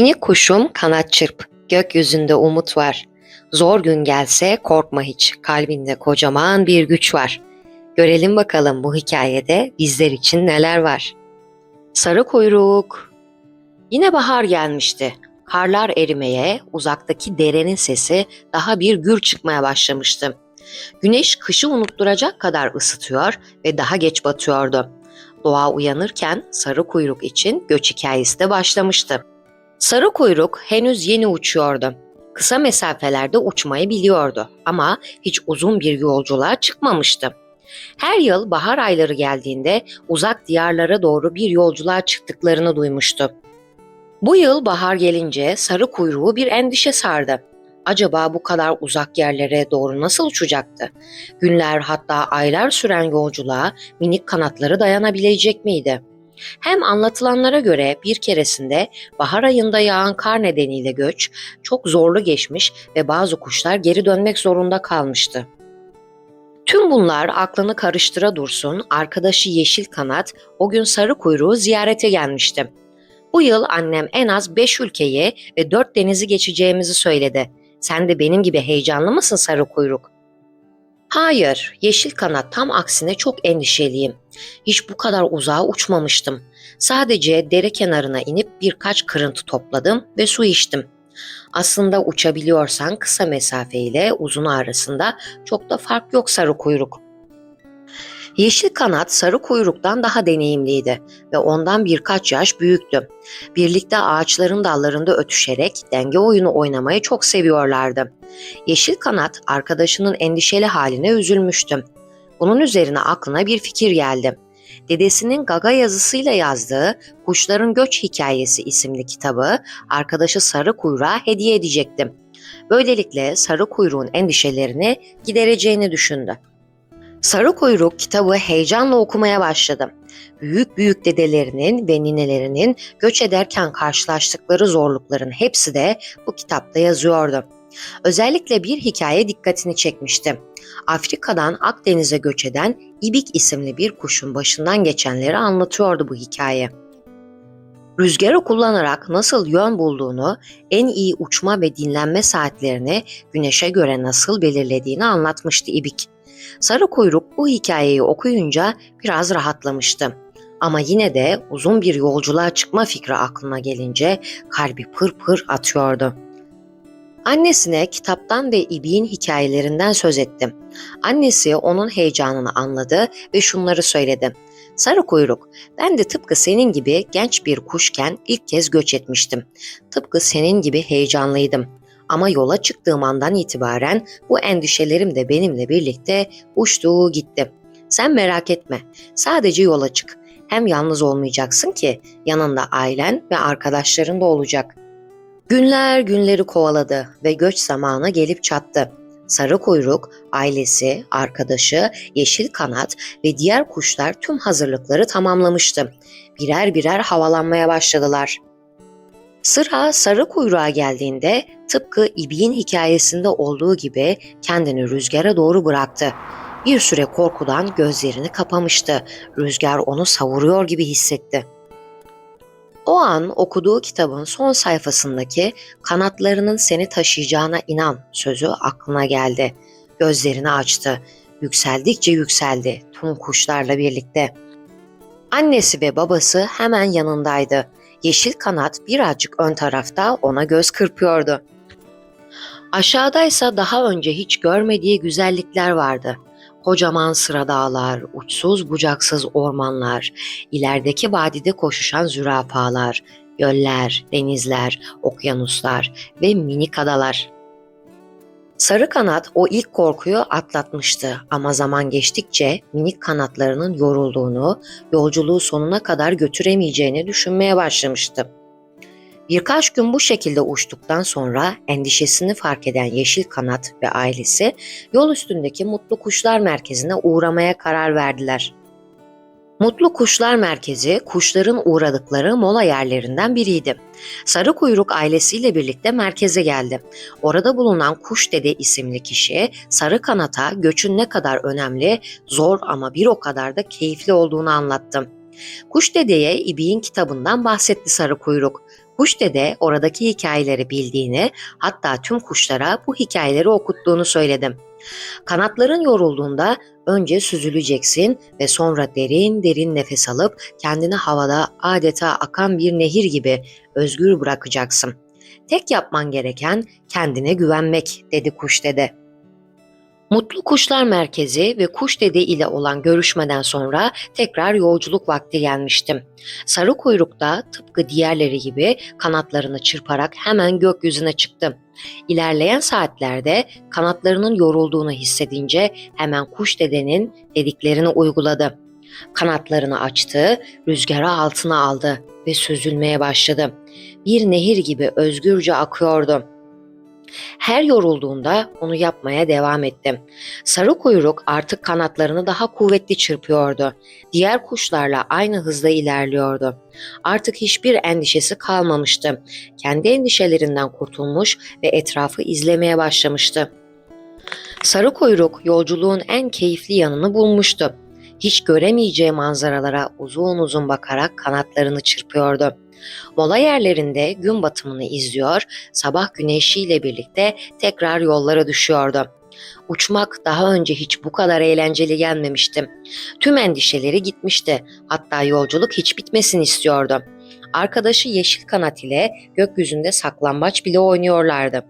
Minik kuşum kanat çırp, gökyüzünde umut var. Zor gün gelse korkma hiç, kalbinde kocaman bir güç var. Görelim bakalım bu hikayede bizler için neler var. Sarı kuyruk. Yine bahar gelmişti. Karlar erimeye, uzaktaki derenin sesi daha bir gür çıkmaya başlamıştı. Güneş kışı unutturacak kadar ısıtıyor ve daha geç batıyordu. Doğa uyanırken sarı kuyruk için göç hikayesi de başlamıştı. Sarı kuyruk henüz yeni uçuyordu. Kısa mesafelerde uçmayı biliyordu ama hiç uzun bir yolculuğa çıkmamıştı. Her yıl bahar ayları geldiğinde uzak diyarlara doğru bir yolculuğa çıktıklarını duymuştu. Bu yıl bahar gelince sarı kuyruğu bir endişe sardı. Acaba bu kadar uzak yerlere doğru nasıl uçacaktı? Günler hatta aylar süren yolculuğa minik kanatları dayanabilecek miydi? Hem anlatılanlara göre bir keresinde bahar ayında yağan kar nedeniyle göç çok zorlu geçmiş ve bazı kuşlar geri dönmek zorunda kalmıştı. Tüm bunlar aklını karıştıra dursun arkadaşı Yeşil Kanat o gün sarı kuyruğu ziyarete gelmişti. Bu yıl annem en az 5 ülkeyi ve 4 denizi geçeceğimizi söyledi. Sen de benim gibi heyecanlı mısın sarı kuyruk? Hayır, yeşil kanat tam aksine çok endişeliyim. Hiç bu kadar uzağa uçmamıştım. Sadece dere kenarına inip birkaç kırıntı topladım ve su içtim. Aslında uçabiliyorsan kısa mesafe ile uzun arasında çok da fark yok sarı kuyruk. Yeşil kanat sarı kuyruktan daha deneyimliydi ve ondan birkaç yaş büyüktü. Birlikte ağaçların dallarında ötüşerek denge oyunu oynamayı çok seviyorlardı. Yeşil kanat arkadaşının endişeli haline üzülmüştü. Bunun üzerine aklına bir fikir geldi. Dedesinin gaga yazısıyla yazdığı Kuşların Göç Hikayesi isimli kitabı arkadaşı Sarı Kuyruğa hediye edecekti. Böylelikle Sarı Kuyruğun endişelerini gidereceğini düşündü. Sarı Kuyruk kitabı heyecanla okumaya başladı. Büyük büyük dedelerinin ve ninelerinin göç ederken karşılaştıkları zorlukların hepsi de bu kitapta yazıyordu. Özellikle bir hikaye dikkatini çekmişti. Afrika'dan Akdeniz'e göç eden İbik isimli bir kuşun başından geçenleri anlatıyordu bu hikaye. Rüzgarı kullanarak nasıl yön bulduğunu, en iyi uçma ve dinlenme saatlerini güneşe göre nasıl belirlediğini anlatmıştı İbik. Sarı kuyruk bu hikayeyi okuyunca biraz rahatlamıştı. Ama yine de uzun bir yolculuğa çıkma fikri aklına gelince kalbi pır pır atıyordu. Annesine kitaptan ve İbi'nin hikayelerinden söz etti. Annesi onun heyecanını anladı ve şunları söyledi. Sarı kuyruk, ben de tıpkı senin gibi genç bir kuşken ilk kez göç etmiştim. Tıpkı senin gibi heyecanlıydım. Ama yola çıktığım andan itibaren bu endişelerim de benimle birlikte uçtu gitti. Sen merak etme. Sadece yola çık. Hem yalnız olmayacaksın ki yanında ailen ve arkadaşların da olacak. Günler günleri kovaladı ve göç zamanı gelip çattı. Sarı kuyruk, ailesi, arkadaşı, yeşil kanat ve diğer kuşlar tüm hazırlıkları tamamlamıştı. Birer birer havalanmaya başladılar. Sıra sarı kuyruğa geldiğinde tıpkı İbi'nin hikayesinde olduğu gibi kendini rüzgara doğru bıraktı. Bir süre korkudan gözlerini kapamıştı. Rüzgar onu savuruyor gibi hissetti. O an okuduğu kitabın son sayfasındaki kanatlarının seni taşıyacağına inan sözü aklına geldi. Gözlerini açtı. Yükseldikçe yükseldi tüm kuşlarla birlikte. Annesi ve babası hemen yanındaydı. Yeşil kanat birazcık ön tarafta ona göz kırpıyordu. Aşağıdaysa daha önce hiç görmediği güzellikler vardı. Kocaman sıra dağlar, uçsuz bucaksız ormanlar, ilerideki vadide koşuşan zürafalar, göller, denizler, okyanuslar ve minik adalar. Sarı kanat o ilk korkuyu atlatmıştı ama zaman geçtikçe minik kanatlarının yorulduğunu, yolculuğu sonuna kadar götüremeyeceğini düşünmeye başlamıştı. Birkaç gün bu şekilde uçtuktan sonra endişesini fark eden Yeşil Kanat ve ailesi yol üstündeki Mutlu Kuşlar Merkezi'ne uğramaya karar verdiler. Mutlu Kuşlar Merkezi kuşların uğradıkları mola yerlerinden biriydi. Sarı Kuyruk ailesiyle birlikte merkeze geldi. Orada bulunan Kuş Dede isimli kişi Sarı Kanat'a göçün ne kadar önemli, zor ama bir o kadar da keyifli olduğunu anlattı. Kuş Dede'ye İbi'nin kitabından bahsetti Sarı Kuyruk. Kuş dede oradaki hikayeleri bildiğini, hatta tüm kuşlara bu hikayeleri okuttuğunu söyledim. Kanatların yorulduğunda önce süzüleceksin ve sonra derin derin nefes alıp kendini havada adeta akan bir nehir gibi özgür bırakacaksın. Tek yapman gereken kendine güvenmek dedi kuş dede. Mutlu Kuşlar Merkezi ve Kuş Dede ile olan görüşmeden sonra tekrar yolculuk vakti gelmiştim. Sarı kuyruk da tıpkı diğerleri gibi kanatlarını çırparak hemen gökyüzüne çıktı. İlerleyen saatlerde kanatlarının yorulduğunu hissedince hemen kuş dedenin dediklerini uyguladı. Kanatlarını açtı, rüzgarı altına aldı ve süzülmeye başladı. Bir nehir gibi özgürce akıyordu. Her yorulduğunda onu yapmaya devam ettim. Sarı kuyruk artık kanatlarını daha kuvvetli çırpıyordu. Diğer kuşlarla aynı hızda ilerliyordu. Artık hiçbir endişesi kalmamıştı. Kendi endişelerinden kurtulmuş ve etrafı izlemeye başlamıştı. Sarı kuyruk yolculuğun en keyifli yanını bulmuştu. Hiç göremeyeceği manzaralara uzun uzun bakarak kanatlarını çırpıyordu. Mola yerlerinde gün batımını izliyor, sabah güneşiyle birlikte tekrar yollara düşüyordu. Uçmak daha önce hiç bu kadar eğlenceli gelmemişti. Tüm endişeleri gitmişti. Hatta yolculuk hiç bitmesin istiyordu. Arkadaşı Yeşil Kanat ile gökyüzünde saklambaç bile oynuyorlardı.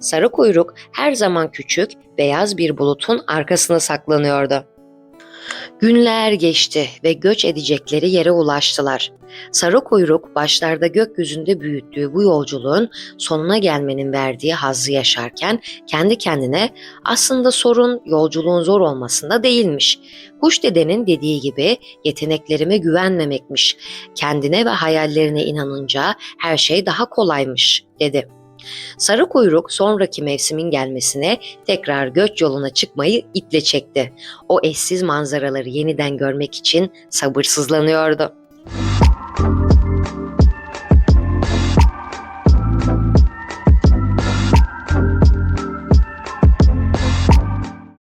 Sarı kuyruk her zaman küçük, beyaz bir bulutun arkasına saklanıyordu. Günler geçti ve göç edecekleri yere ulaştılar. Sarı kuyruk başlarda gökyüzünde büyüttüğü bu yolculuğun sonuna gelmenin verdiği hazzı yaşarken kendi kendine aslında sorun yolculuğun zor olmasında değilmiş. Kuş dedenin dediği gibi yeteneklerime güvenmemekmiş. Kendine ve hayallerine inanınca her şey daha kolaymış dedi. Sarı kuyruk sonraki mevsimin gelmesine tekrar göç yoluna çıkmayı iple çekti. O eşsiz manzaraları yeniden görmek için sabırsızlanıyordu.